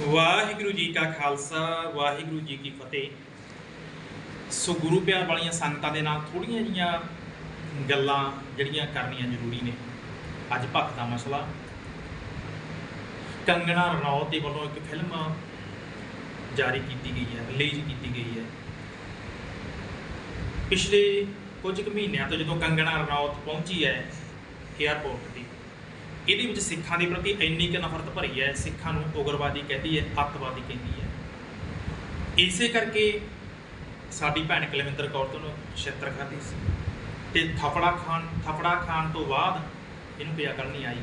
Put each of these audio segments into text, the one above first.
ਵਾਹਿਗੁਰੂ ਜੀ ਕਾ ਖਾਲਸਾ, ਵਾਹਿਗੁਰੂ ਜੀ ਕੀ ਫਤਿਹ। ਸੋ ਗੁਰੂ ਪਿਆਰ ਵਾਲੀਆਂ ਸੰਗਤਾਂ ਦੇ ਨਾਲ ਥੋੜੀਆਂ ਜੀਆਂ ਗੱਲਾਂ ਜਿਹੜੀਆਂ ਕਰਨੀਆਂ ਜ਼ਰੂਰੀ ਨੇ। ਅੱਜ ਭਗਤ ਦਾ ਮਸਲਾ। ਕੰਗਣਾ ਰਣੌਤ ਦੇ ਵੱਲੋਂ ਇੱਕ ਫਿਲਮ ਜਾਰੀ ਕੀਤੀ ਗਈ ਹੈ, ਰਿਲੀਜ਼ ਕੀਤੀ ਗਈ ਹੈ। ਪਿਛਲੇ ਕੁਝ ਕੁ ਮਹੀਨਿਆਂ ਤੋਂ ਜਦੋਂ ਕੰਗਣਾ ਰਣੌਤ ਪਹੁੰਚੀ ਹੈ ਏਅਰਪੋਰਟ ਤੇ ਇਹਦੇ ਵਿੱਚ ਸਿੱਖਾਂ ਦੇ ਪ੍ਰਤੀ ਇੰਨੀ ਕਿ ਨਫ਼ਰਤ ਭਰੀ ਹੈ, ਸਿੱਖਾਂ ਨੂੰ ਉਗਰਵਾਦੀ ਕਹਿੰਦੀ ਹੈ, ਅੱਤਵਾਦੀ ਕਹਿੰਦੀ ਹੈ। ਇਸੇ ਕਰਕੇ ਸਾਡੀ ਭੈਣ ਕੁਲਵਿੰਦਰ ਕੌਰ ਤੋਂ ਛਿੱਤਰ ਖਾਧੀ ਸੀ ਤੇ ਥਫੜਾ ਖਾਨ ਥਫੜਾ ਖਾਨ ਤੋਂ ਬਾਅਦ ਇਹਨੂੰ ਪਿਆ ਕਰਨੀ ਆਈ।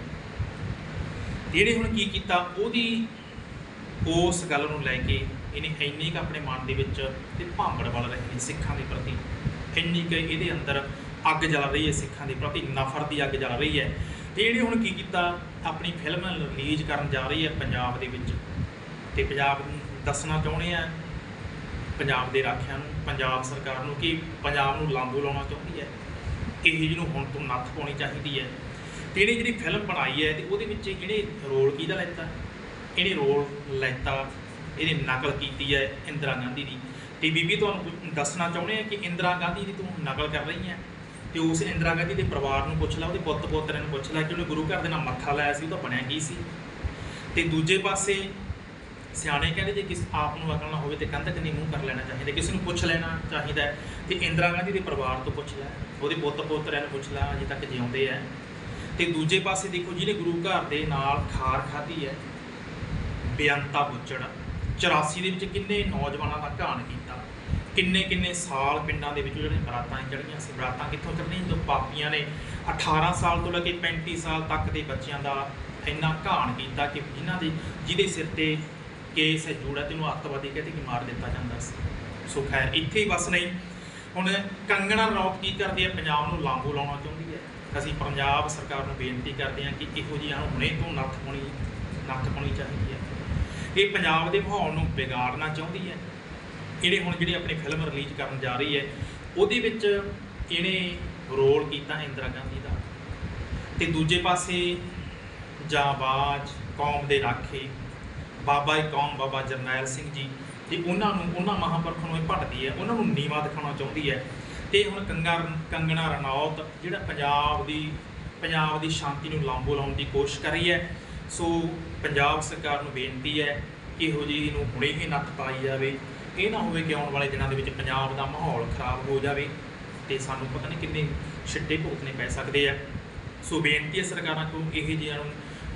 ਜਿਹੜੇ ਹੁਣ ਕੀ ਕੀਤਾ? ਉਹਦੀ, ਉਸ ਗੱਲ ਨੂੰ ਲੈ ਕੇ ਇਹਨੇ ਇੰਨੀ ਕੁ ਆਪਣੇ ਮਨ ਦੇ ਵਿੱਚ ਤੇ ਭਾਂਬੜ ਵੱਲ ਰਹੀ ਸਿੱਖਾਂ ਦੇ ਪ੍ਰਤੀ। ਇੰਨੀ ਕੁ ਇਹਦੇ ਅੰਦਰ ਅੱਗ ਜਲ ਰਹੀ ਹੈ, ਸਿੱਖਾਂ ਦੇ ਪ੍ਰਤੀ ਨਫ਼ਰਤ ਦੀ ਅੱਗ ਜਲ ਰਹੀ ਹੈ। ਤੇ ਇਹਨੇ ਹੁਣ ਕੀ ਕੀਤਾ? ਆਪਣੀ ਫਿਲਮ ਰਿਲੀਜ਼ ਕਰਨ ਜਾ ਰਹੀ ਹੈ ਪੰਜਾਬ ਦੇ ਵਿੱਚ। ਤੇ ਪੰਜਾਬ ਨੂੰ ਦੱਸਣਾ ਚਾਹੁੰਦੇ ਆ ਪੰਜਾਬ ਦੇ ਰਾਖਿਆਂ ਨੂੰ, ਪੰਜਾਬ ਸਰਕਾਰ ਨੂੰ ਕਿ ਪੰਜਾਬ ਨੂੰ ਲਾਂਬੂ ਲਾਉਣਾ ਚਾਹੁੰਦੀ ਹੈ। ਇਹ ਜਿਹਨੂੰ ਹੁਣ ਤੋਂ ਨੱਥ ਪਾਉਣੀ ਚਾਹੀਦੀ ਹੈ। ਤੇ ਇਹਨੇ ਜਿਹੜੀ ਫਿਲਮ ਬਣਾਈ ਹੈ ਤੇ ਉਹਦੇ ਵਿੱਚ ਇਹਨੇ ਰੋਲ ਕਿਹਦਾ ਲੈਤਾ? ਇਹਨੇ ਰੋਲ ਲੈਤਾ, ਇਹਨੇ ਨਕਲ ਕੀਤੀ ਹੈ ਇੰਦਰਾ ਗਾਂਧੀ ਦੀ। ਤੇ ਬੀਬੀ, ਤੁਹਾਨੂੰ ਦੱਸਣਾ ਚਾਹੁੰਦੇ ਆ ਕਿ ਇੰਦਰਾ ਗਾਂਧੀ ਦੀ ਤੂੰ ਨਕਲ ਕਰ ਰਹੀ ਹੈ? ਤੇ ਉਸ ਇੰਦਰਾ ਗਾਂਧੀ ਦੇ ਪਰਿਵਾਰ ਨੂੰ ਪੁੱਛ ਲੈ, ਉਹਦੇ ਪੁੱਤ ਪੋਤਰਿਆਂ ਨੂੰ ਪੁੱਛ ਲੈ ਕਿ ਉਹਨੇ ਗੁਰੂ ਘਰ ਦੇ ਨਾਲ ਮੱਥਾ ਲਾਇਆ ਸੀ ਉਹ ਤਾਂ ਬਣਿਆ ਕੀ ਸੀ? ਤੇ ਦੂਜੇ ਪਾਸੇ ਸਿਆਣੇ ਕਹਿੰਦੇ ਜੇ ਕਿਸ ਆਪ ਨੂੰ ਅਕਲ ਨਾ ਹੋਵੇ ਤੇ ਕੰਧ ਕੰਨੀ ਮੂੰਹ ਕਰ ਲੈਣਾ ਚਾਹੀਦਾ, ਕਿਸੇ ਨੂੰ ਪੁੱਛ ਲੈਣਾ ਚਾਹੀਦਾ ਹੈ, ਤੇ ਇੰਦਰਾ ਗਾਂਧੀ ਦੇ ਪਰਿਵਾਰ ਤੋਂ ਪੁੱਛ ਲੈ, ਉਹਦੇ ਪੁੱਤ ਪੋਤਰਿਆਂ ਨੂੰ ਪੁੱਛ ਲੈ, ਅਜੇ ਤੱਕ ਜਿਉਂਦੇ ਆ। ਤੇ ਦੂਜੇ ਪਾਸੇ ਦੇਖੋ ਜਿਹਨੇ ਗੁਰੂ ਘਰ ਦੇ ਨਾਲ ਖਾਰ ਖਾਧੀ ਹੈ ਬੇਅੰਤਾ ਬੁੱਚੜ 84 ਦੇ ਵਿੱਚ ਕਿੰਨੇ ਨੌਜਵਾਨਾਂ ਦਾ ਘਾਣ ਕੀਤਾ। ਕਿੰਨੇ ਕਿੰਨੇ ਸਾਲ ਪਿੰਡਾਂ ਦੇ ਵਿੱਚ ਜਿਹੜੇ ਬਰਾਤਾਂ ਚੜ੍ਹੀਆਂ ਸੀ? ਬਰਾਤਾਂ ਕਿੱਥੋਂ ਚੜ੍ਹਨੀਆਂ ਜਦੋਂ ਪਾਪੀਆਂ ਨੇ 18 ਸਾਲ ਤੋਂ ਲੈ ਕੇ 35 ਸਾਲ ਤੱਕ ਦੇ ਬੱਚਿਆਂ ਦਾ ਇੰਨਾ ਘਾਣ ਕੀਤਾ ਕਿ ਜਿਨ੍ਹਾਂ ਦੇ, ਜਿਹਦੇ ਸਿਰ ਤੇ ਕੇਸ ਹੈ, ਜੋੜਾ ਤੈਨੂੰ ਅੱਤਵਾਦੀ ਕਹਿੰਦੇ ਕਿ ਮਾਰ ਦਿੱਤਾ ਜਾਂਦਾ ਸੀ। ਸੋ ਖੈਰ, ਇੱਥੇ ਹੀ ਬਸ ਨਹੀਂ। ਹੁਣ ਕੰਗਣਾ ਰਣੌਤ ਕੀ ਕਰਦੀ ਹੈ? ਪੰਜਾਬ ਨੂੰ ਲਾਂਬੂ ਲਾਉਣਾ ਚਾਹੁੰਦੀ ਹੈ। ਅਸੀਂ ਪੰਜਾਬ ਸਰਕਾਰ ਨੂੰ ਬੇਨਤੀ ਕਰਦੇ ਹਾਂ ਕਿ ਇਹੋ ਜਿਹੀਆਂ ਨੂੰ ਹੁਣੇ ਤੋਂ ਨੱਥ ਪਾਉਣੀ ਨੱਥ ਪਾਉਣੀ ਚਾਹੀਦੀ ਹੈ। ਇਹ ਪੰਜਾਬ ਦੇ ਮਾਹੌਲ ਨੂੰ ਵਿਗਾੜਨਾ ਚਾਹੁੰਦੀ ਹੈ। ਇਹਨੇ ਹੁਣ ਜਿਹੜੀ ਆਪਣੀ ਫਿਲਮ ਰਿਲੀਜ਼ ਕਰਨ ਜਾ ਰਹੀ ਹੈ, ਉਹਦੇ ਵਿੱਚ ਇਹਨੇ ਰੋਲ ਕੀਤਾ ਇੰਦਰਾ ਗਾਂਧੀ ਦਾ। ਤੇ ਦੂਜੇ ਪਾਸੇ ਜਾਂਬਾਜ਼ ਕੌਮ ਦੇ ਰਾਖੇ, ਬਾਬਾ ਏ ਕੌਮ, ਬਾਬਾ ਜਰਨੈਲ ਸਿੰਘ ਜੀ, ਤੇ ਉਹਨਾਂ ਨੂੰ, ਉਹਨਾਂ ਮਹਾਂਪੁਰਖਾਂ ਨੂੰ ਇਹ ਭਟਦੀ ਹੈ, ਉਹਨਾਂ ਨੂੰ ਨੀਵਾ ਦਿਖਾਉਣਾ ਚਾਹੁੰਦੀ ਹੈ। ਤੇ ਹੁਣ ਕੰਗਾ ਕੰਗਣਾ ਰਣੌਤ, ਜਿਹੜਾ ਪੰਜਾਬ ਦੀ ਪੰਜਾਬ ਦੀ ਸ਼ਾਂਤੀ ਨੂੰ ਲਾਂਬੋ ਲਾਉਣ ਦੀ ਕੋਸ਼ਿਸ਼ ਕਰ ਰਹੀ ਹੈ, ਸੋ ਪੰਜਾਬ ਸਰਕਾਰ ਨੂੰ ਬੇਨਤੀ ਹੈ ਕਿ ਇਹੋ ਜਿਹੀ ਨੂੰ ਹੁਣੇ ਹੀ ਨੱਥ ਪਾਈ ਜਾਵੇ। ਇਹ ਨਾ ਹੋਵੇ ਕਿ ਆਉਣ ਵਾਲੇ ਦਿਨਾਂ ਦੇ ਵਿੱਚ ਪੰਜਾਬ ਦਾ ਮਾਹੌਲ ਖਰਾਬ ਹੋ ਜਾਵੇ ਤੇ ਸਾਨੂੰ ਪਤਾ ਨਹੀਂ ਕਿੰਨੇ ਛਿੱਟੇ ਭੁਗਤਣੇ ਪੈ ਸਕਦੇ ਆ। ਸੋ ਬੇਨਤੀ ਹੈ ਸਰਕਾਰਾਂ ਕੋਲ ਇਹ ਜਿਹੀਆਂ ਨੂੰ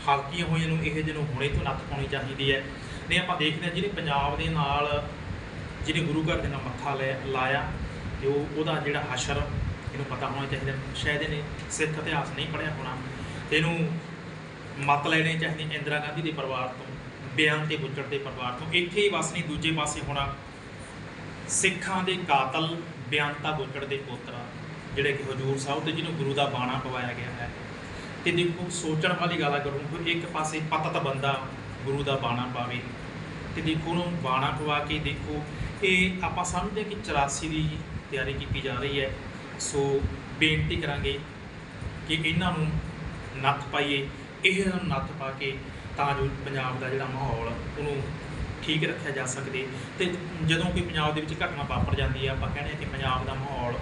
ਹਲਕੀਆਂ ਹੋਈਆਂ ਨੂੰ ਇਹ ਜਿਹੇ ਨੂੰ ਹੁਣੇ ਤੋਂ ਨੱਥ ਪਾਉਣੀ ਚਾਹੀਦੀ ਹੈ। ਨਹੀਂ, ਆਪਾਂ ਦੇਖਦੇ ਹਾਂ ਜਿਹਨੇ ਪੰਜਾਬ ਦੇ ਨਾਲ ਜਿਹਨੇ ਗੁਰੂ ਘਰ ਦੇ ਨਾਲ ਮੱਥਾ ਲੈ ਲਾਇਆ ਤੇ ਉਹ ਉਹਦਾ ਜਿਹੜਾ ਹਸ਼ਰ, ਇਹਨੂੰ ਪਤਾ ਹੋਣਾ ਚਾਹੀਦਾ। ਸ਼ਾਇਦ ਇਹਨੇ ਸਿੱਖ ਇਤਿਹਾਸ ਨਹੀਂ ਪੜ੍ਹਿਆ ਹੋਣਾ। ਤੇ ਇਹਨੂੰ ਮਤ ਲੈਣੇ ਚਾਹੀਦੇ ਇੰਦਰਾ ਗਾਂਧੀ ਦੇ ਪਰਿਵਾਰ ਤੋਂ, ਬਿਆਨ ਤੇ ਬੁੱਚੜ ਦੇ ਪਰਿਵਾਰ ਤੋਂ। ਇੱਥੇ ਹੀ ਬਸ ਨਹੀਂ, ਦੂਜੇ ਪਾਸੇ ਹੋਣਾ। ਸਿੱਖਾਂ ਦੇ ਕਾਤਲ ਬਿਆਨਤਾ ਬੁੱਚੜ ਦੇ ਪੋਤਰਾ, ਜਿਹੜੇ ਕਿ ਹਜੂਰ ਸਾਹਿਬ ਤੇ ਜਿਹਨੂੰ ਗੁਰੂ ਦਾ ਬਾਣਾ ਪਵਾਇਆ ਗਿਆ ਹੈ। ਤੇ ਦੇਖੋ, ਸੋਚਣ ਵਾਲੀ ਗੱਲ ਕਰੂੰ ਕਿ ਇੱਕ ਪਾਸੇ ਪਤਤ ਬੰਦਾ ਗੁਰੂ ਦਾ ਬਾਣਾ ਪਾਵੇ, ਤੇ ਦੇਖੋ ਉਹਨੂੰ ਬਾਣਾ ਪਵਾ ਕੇ ਦੇਖੋ, ਇਹ ਆਪਾਂ ਸਮਝਦੇ ਹਾਂ ਕਿ 84 ਦੀ ਤਿਆਰੀ ਕੀਤੀ ਜਾ ਰਹੀ ਹੈ। ਸੋ ਬੇਨਤੀ ਕਰਾਂਗੇ ਕਿ ਇਹਨਾਂ ਨੂੰ ਨੱਥ ਪਾਈਏ ਇਹ ਨੂੰ ਨੱਥ ਪਾ ਕੇ ਤਾਂ ਜੋ ਪੰਜਾਬ ਦਾ ਜਿਹੜਾ ਮਾਹੌਲ ਉਹਨੂੰ ਠੀਕ ਰੱਖਿਆ ਜਾ ਸਕਦੇ। ਤੇ ਜਦੋਂ ਕੋਈ ਪੰਜਾਬ ਦੇ ਵਿੱਚ ਘਟਨਾ ਵਾਪਰ ਜਾਂਦੀ ਹੈ ਆਪਾਂ ਕਹਿੰਦੇ ਹਾਂ ਕਿ ਪੰਜਾਬ ਦਾ ਮਾਹੌਲ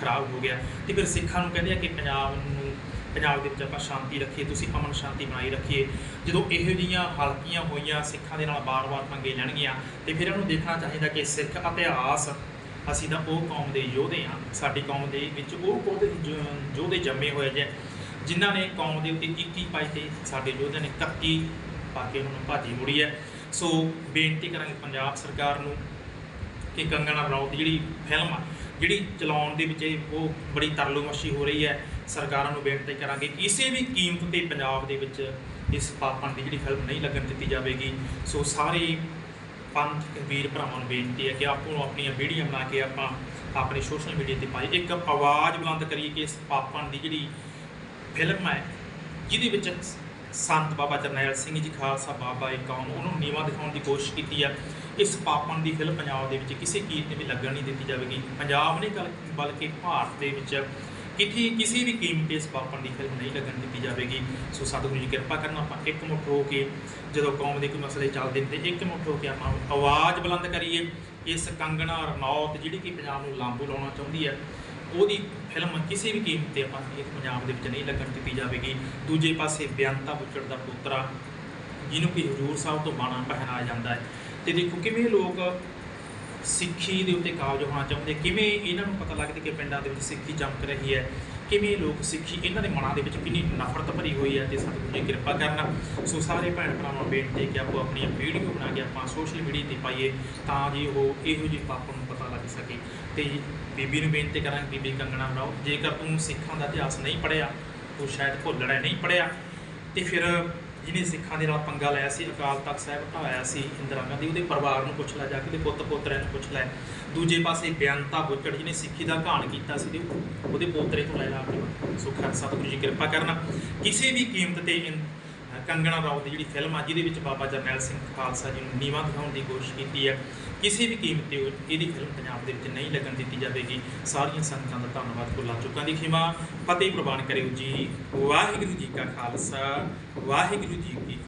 ਖਰਾਬ ਹੋ ਗਿਆ। ਤੇ ਫਿਰ ਸਿੱਖਾਂ ਨੂੰ ਕਹਿੰਦੇ ਆ ਕਿ ਪੰਜਾਬ ਨੂੰ, ਪੰਜਾਬ ਦੇ ਵਿੱਚ ਆਪਾਂ ਸ਼ਾਂਤੀ ਰੱਖੀਏ, ਤੁਸੀਂ ਅਮਨ ਸ਼ਾਂਤੀ ਬਣਾਈ ਰੱਖੀਏ। ਜਦੋਂ ਇਹੋ ਜਿਹੀਆਂ ਹਲਕੀਆਂ ਹੋਈਆਂ, ਸਿੱਖਾਂ ਦੇ ਨਾਲ ਵਾਰ ਵਾਰ ਪੰਗੇ ਲੈਣਗੀਆਂ, ਤੇ ਫਿਰ ਇਹਨੂੰ ਦੇਖਣਾ ਚਾਹੀਦਾ ਕਿ ਸਿੱਖ ਇਤਿਹਾਸ, ਅਸੀਂ ਤਾਂ ਉਹ ਕੌਮ ਦੇ ਯੋਧੇ ਹਾਂ ਸਾਡੀ ਕੌਮ ਦੇ ਵਿੱਚ ਉਹ ਕੋਦੇ ਯੋਧੇ ਜੰਮੇ ਹੋਏ ਜੇ। ਜਿਨ੍ਹਾਂ ਨੇ ਕੌਮ ਦੇ ਉੱਤੇ 21 ਪਾਈ ਤੇ ਸਾਡੇ ਯੋਧਿਆਂ ਨੇ 31 ਪਾ ਕੇ ਉਹਨਾਂ ਨੂੰ ਭਾਜੀ ਮੁੜੀ ਹੈ। ਸੋ ਬੇਨਤੀ ਕਰਾਂਗੇ ਪੰਜਾਬ ਸਰਕਾਰ ਨੂੰ ਕਿ ਕੰਗਣਾ ਰਣੌਤ ਦੀ ਜਿਹੜੀ ਫਿਲਮ ਆ, ਜਿਹੜੀ ਚਲਾਉਣ ਦੇ ਵਿੱਚ ਇਹ ਉਹ ਬੜੀ ਤਰਲੋਮਸ਼ੀ ਹੋ ਰਹੀ ਹੈ, ਸਰਕਾਰਾਂ ਨੂੰ ਬੇਨਤੀ ਕਰਾਂਗੇ ਕਿ ਕਿਸੇ ਵੀ ਕੀਮਤ ਤੇ ਪੰਜਾਬ ਦੇ ਵਿੱਚ ਇਸ ਪਾਪਣ ਦੀ ਜਿਹੜੀ ਫਿਲਮ ਨਹੀਂ ਲੱਗਣ ਦਿੱਤੀ ਜਾਵੇਗੀ। ਸੋ ਸਾਰੇ ਪੰਥ ਵੀਰ ਭਰਾਵਾਂ ਨੂੰ ਬੇਨਤੀ ਹੈ ਕਿ ਆਪੋ ਨੂੰ ਆਪਣੀਆਂ ਵੀਡੀਓ ਬਣਾ ਕੇ ਆਪਾਂ ਆਪਣੇ ਸੋਸ਼ਲ ਮੀਡੀਆ ਤੇ ਪਾਈ ਇੱਕ ਆਵਾਜ਼ ਬੁਲੰਦ ਕਰੀਏ ਕਿ ਇਸ ਪਾਪਣ ਦੀ ਜਿਹੜੀ ਫਿਲਮ ਹੈ, ਜਿਹਦੇ ਵਿੱਚ ਸੰਤ ਬਾਬਾ ਜਰਨੈਲ ਸਿੰਘ ਜੀ ਖਾਲਸਾ, ਬਾਬਾ ਏ ਕੌਮ ਉਹਨੂੰ ਨੀਵਾ ਦਿਖਾਉਣ ਦੀ ਕੋਸ਼ਿਸ਼ ਕੀਤੀ ਹੈ ਇਸ ਪਾਪਣ ਦੀ ਫਿਲਮ ਪੰਜਾਬ ਦੇ ਵਿੱਚ ਕਿਸੇ ਕੀਮਤ ਤੇ ਵੀ ਲੱਗਣ ਨਹੀਂ ਦਿੱਤੀ ਜਾਵੇਗੀ। ਪੰਜਾਬ ਨੇ ਬਲਕਿ ਭਾਰਤ ਦੇ ਵਿੱਚ ਕਿਤੇ ਕਿਸੇ ਵੀ ਕੀਮਤ ਤੇ ਇਸ ਪਾਪਣ ਦੀ ਫਿਲਮ ਨਹੀਂ ਲੱਗਣ ਦਿੱਤੀ ਜਾਵੇਗੀ। ਸੋ ਸਤਿਗੁਰੂ ਜੀ ਕਿਰਪਾ ਕਰਨ, ਆਪਾਂ ਇੱਕ ਮੁੱਠ ਹੋ ਕੇ ਜਦੋਂ ਕੌਮ ਦੇ ਕੋਈ ਮਸਲੇ ਚੱਲਦੇ ਨੇ ਤੇ ਇੱਕ ਮੁੱਠ ਹੋ ਕੇ ਆਪਾਂ ਆਵਾਜ਼ ਬੁਲੰਦ ਕਰੀਏ। ਇਸ ਕੰਗਣਾ ਰਣੌਤ ਜਿਹੜੀ ਕਿ ਪੰਜਾਬ ਨੂੰ ਲਾਂਬੂ ਲਾਉਣਾ ਚਾਹੁੰਦੀ ਹੈ ਉਹਦੀ ਫਿਲਮ ਕਿਸੇ ਵੀ ਕੀਮਤ ਤੇ ਆਪਾਂ ਇਸ ਪੰਜਾਬ ਦੇ ਵਿੱਚ ਨਹੀਂ ਲੱਗਣ ਦਿੱਤੀ ਜਾਵੇਗੀ। ਦੂਜੇ ਪਾਸੇ ਬਿਆੰਤਾ ਬੁੱਚੜ ਦਾ ਪੁੱਤਰਾ, ਜਿਹਨੂੰ ਕਿ ਹਜੂਰ ਸਾਹਿਬ ਤੋਂ ਬਾਣਾ ਪਹਿਨਾਇਆ ਜਾਂਦਾ ਹੈ। ਤੇ ਦੇਖੋ ਕਿਵੇਂ ਲੋਕ ਸਿੱਖੀ ਦੇ ਉੱਤੇ ਕਾਬਜ ਹੋਣਾ ਚਾਹੁੰਦੇ, ਕਿਵੇਂ ਇਹਨਾਂ ਨੂੰ ਪਤਾ ਲੱਗਦਾ ਕਿ ਪਿੰਡਾਂ ਦੇ ਵਿੱਚ ਸਿੱਖੀ ਚਮਕ ਰਹੀ ਹੈ, ਕਿਵੇਂ ਲੋਕ ਸਿੱਖੀ ਇਹਨਾਂ ਦੇ ਮਨਾਂ ਦੇ ਵਿੱਚ ਕਿੰਨੀ ਨਫ਼ਰਤ ਭਰੀ ਹੋਈ ਹੈ ਤੇ ਸਤਿਗੁਰੂ ਜੀ ਕਿਰਪਾ ਕਰਨਾ। ਸੋ ਸਾਰੇ ਭੈਣ ਭਰਾਵਾਂ ਨੂੰ ਬੇਨਤੀ ਹੈ ਕਿ ਆਪੋ ਆਪਣੀਆਂ ਵੀਡੀਓ ਬਣਾ ਕੇ ਆਪਾਂ ਸੋਸ਼ਲ ਮੀਡੀਆ ਤੇ ਪਾਈਏ ਤਾਂ ਜੀ ਉਹ ਇਹੋ ਜਿਹੇ ਪਾਪਾਂ ਨੂੰ ਪਤਾ ਲੱਗ ਸਕੇ। ਤੇ ਬੀਬੀ ਨੂੰ ਬੇਨਤੀ ਕਰਾਂਗੇ, ਬੀਬੀ ਕੰਗਣਾ ਬਣਾਓ। ਜੇਕਰ ਤੂੰ ਸਿੱਖਾਂ ਦਾ ਇਤਿਹਾਸ ਨਹੀਂ ਪੜ੍ਹਿਆ, ਤੂੰ ਸ਼ਾਇਦ ਭੁੱਲਣਾ ਨਹੀਂ ਪੜ੍ਹਿਆ। ਤੇ ਫਿਰ ਜਿਹਨੇ ਸਿੱਖਾਂ ਦੇ ਨਾਲ ਪੰਗਾ ਲਿਆ ਸੀ, ਅਕਾਲ ਤਖਤ ਸਾਹਿਬ ਢਾਇਆ ਸੀ ਇੰਦਰਾ ਗਾਂਧੀ, ਉਹਦੇ ਪਰਿਵਾਰ ਨੂੰ ਪੁੱਛ ਲੈ ਜਾ ਕੇ, ਉਹਦੇ ਪੁੱਤ ਪੋਤਰਿਆਂ ਨੂੰ ਪੁੱਛ ਲੈ। ਦੂਜੇ ਪਾਸੇ ਬਿਆੰਤਾ ਬੁੱਚੜ, ਜਿਹਨੇ ਸਿੱਖੀ ਦਾ ਘਾਣ ਕੀਤਾ ਸੀ ਤੇ ਉਹਦੇ ਪੋਤਰੇ ਤੋਂ ਲੈ ਲਾ ਆਪਣੇ ਸੁੱਖ ਸਤਿਗੁਰੂ ਜੀ ਕਿਰਪਾ ਕਰਨਾ। ਕਿਸੇ ਵੀ ਕੀਮਤ ਤੇ ਕੰਗਣਾ ਰਾਉਤ ਦੀ ਜਿਹੜੀ ਫਿਲਮ ਆ, ਜਿਹਦੇ ਵਿੱਚ ਬਾਬਾ ਜਰਨੈਲ ਸਿੰਘ ਖਾਲਸਾ ਜੀ ਨੂੰ ਨੀਵਾਂ ਦਿਖਾਉਣ ਦੀ ਕੋਸ਼ਿਸ਼ ਕੀਤੀ ਹੈ, ਕਿਸੇ ਵੀ ਕੀਮਤ ਤੇ ਇਹਦੀ ਫਿਲਮ ਪੰਜਾਬ ਦੇ ਵਿੱਚ ਨਹੀਂ ਲੱਗਣ ਦਿੱਤੀ ਜਾਵੇਗੀ। ਸਾਰੀਆਂ ਸੰਗਤਾਂ ਦਾ ਧੰਨਵਾਦ ਭੁੱਲਾਂ ਚੁੱਕਾਂ ਦੀ ਖਿਮਾ। ਫਤਿਹ ਪ੍ਰਵਾਨ ਕਰਿਓ ਜੀ। ਵਾਹਿਗੁਰੂ ਜੀ ਕਾ ਖਾਲਸਾ। ਵਾਹਿਗੁਰੂ ਜੀ ਕੀ